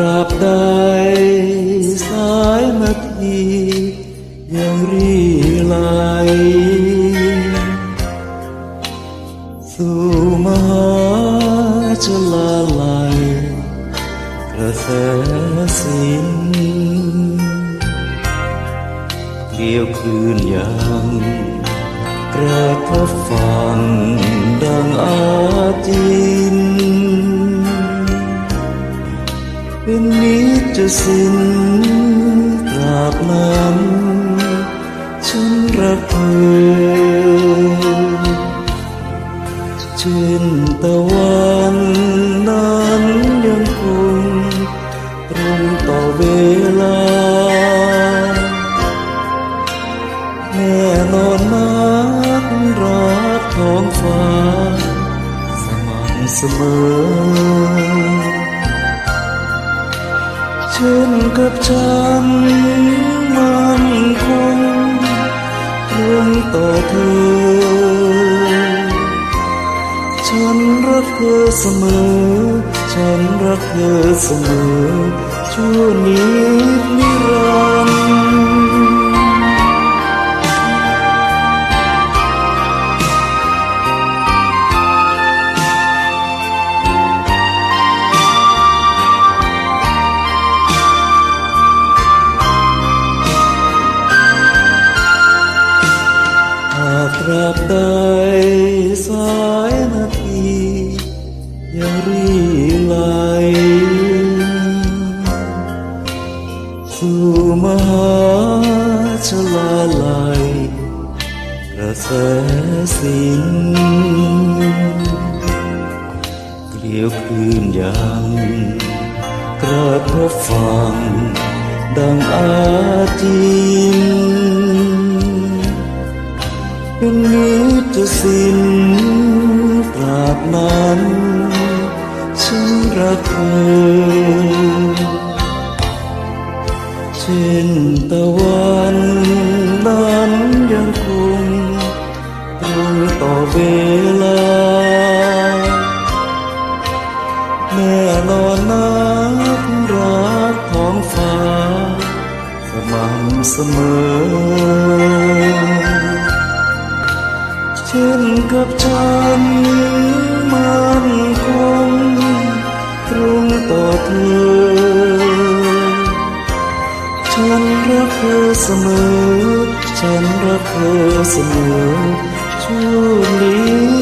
ราบใดสายนาทียังรีไหลสู่มหาชลาลายกระแสสิ้นเกี่ยวคลื่นยังกระทบฟัง นิจสินตราบนั้นฉันรักเธอเช่นตะวันนั้นยังคงตรงต่อเวลาแน่นอนนักรักท้องฟ้าสม่ำเสมอ ช่นกับฉันมันคงเรื่องต่อเธอ ฉันรักเธอเสมอ ฉันรักเธอเสมอชั่วนี้ากตราบใดสายน งรีไหระแสสินเกลียวคลื่นยังกระทบฟังดังอจินเป็นนิจสินตราบนั้น ฉันรักเธอ เช่นตะวันนั้นยังคงตรงต่อเวลา แน่นอนนักรักท้องฟ้าสม่ำเสมอ เช่นกับฉันมันคงตรงต่อเธอ ฉันรักเธอเสมอ ฉันรักเธอเสมอชั่วนิ